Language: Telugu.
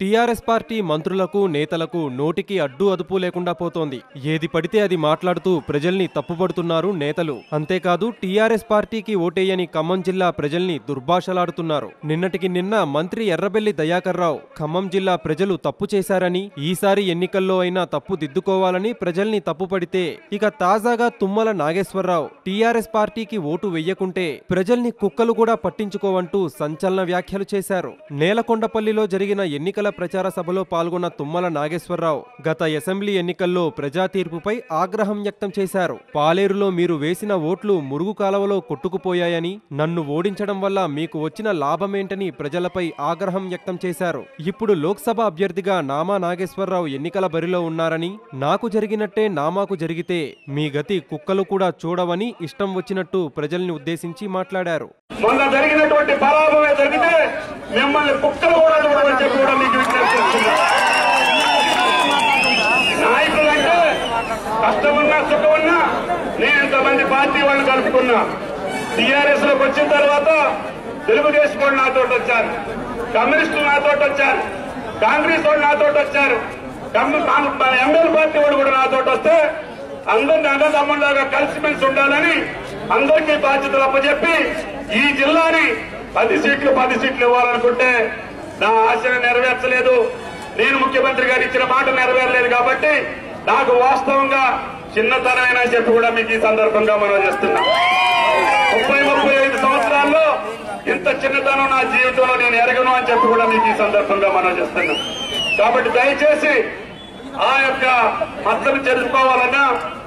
టీఆర్ఎస్ పార్టీ మంత్రులకు నేతలకు నోటికి అడ్డు అదుపు లేకుండా పోతోంది. ఏది పడితే అది మాట్లాడుతూ ప్రజల్ని తప్పుపడుతున్నారు నేతలు. అంతేకాదు టీఆర్ఎస్ పార్టీకి ఓటేయని ఖమ్మం జిల్లా ప్రజల్ని దుర్భాషలాడుతున్నారు. నిన్నటికి నిన్న మంత్రి ఎర్రబెల్లి దయాకర్రావు ఖమ్మం జిల్లా ప్రజలు తప్పు చేశారని ఈసారి ఎన్నికల్లో అయినా తప్పు దిద్దుకోవాలని ప్రజల్ని తప్పుపడితే ఇక తాజాగా తుమ్మల నాగేశ్వరరావు టీఆర్ఎస్ పార్టీకి ఓటు వెయ్యకుంటే ప్రజల్ని కుక్కలు కూడా పట్టించుకోవంటూ సంచలన వ్యాఖ్యలు చేశారు. నేలకొండపల్లిలో జరిగిన ఎన్నికల ప్రచార సభలో పాల్గొన్న తుమ్మల నాగేశ్వరరావు గత అసెంబ్లీ ఎన్నికల్లో ప్రజా తీర్పుపై ఆగ్రహం వ్యక్తం చేశారు. పాలేరులో మీరు వేసిన ఓట్లు మురుగు కాలవలో కొట్టుకుపోయాయని నన్ను ఓడించడం వల్ల మీకు వచ్చిన లాభమేంటని ప్రజలపై ఆగ్రహం వ్యక్తం చేశారు. ఇప్పుడు లోక్సభ అభ్యర్థిగా నామా నాగేశ్వరరావు ఎన్నికల బరిలో ఉన్నారని నాకు జరిగినట్టే నామాకు జరిగితే మీ గతి కుక్కలు కూడా చూడవని ఇష్టం వచ్చినట్టు ప్రజల్ని ఉద్దేశించి మాట్లాడారు. మొన్న జరిగినటువంటి పరాభవే జరిగితే మిమ్మల్ని కుక్కలు కూడా చూడవచ్చు కూడా మీకు విజ్ఞప్తి చేస్తున్నా. నాయకులంటే కష్టమున్నా సుఖమున్నా నేను ఇంతమంది పార్టీ వాళ్ళని కలుపుకున్నా. టీఆర్ఎస్లోకి వచ్చిన తర్వాత తెలుగుదేశం వాళ్ళు నాతో వచ్చారు. కమ్యూనిస్టులు నాతో వచ్చారు. కాంగ్రెస్ వాళ్ళు నాతో వచ్చారు. ఎంఎల్ పార్టీ వాళ్ళు కూడా నాతో వస్తే అందరినీ అన్నదమ్ములాగా కలిసిమెలిసి ఉండాలని అందరికీ బాధ్యతలు అప్పచెప్పి ఈ జిల్లాని పది సీట్లు పది సీట్లు ఇవ్వాలనుకుంటే నా ఆశను నెరవేర్చలేదు. నేను ముఖ్యమంత్రి గారు ఇచ్చిన మాట నెరవేరలేదు కాబట్టి నాకు వాస్తవంగా చిన్నతనమైన చెప్పి కూడా మీకు ఈ సందర్భంగా మనం చేస్తున్నా. ముప్పై ముప్పై ఐదు సంవత్సరాల్లో ఇంత చిన్నతనం నా జీవితంలో నేను ఎరగను అని చెప్పి కూడా మీకు ఈ సందర్భంగా మనం చేస్తున్నా. కాబట్టి దయచేసి ఆ యొక్క మద్దతు తెలుసుకోవాలన్నా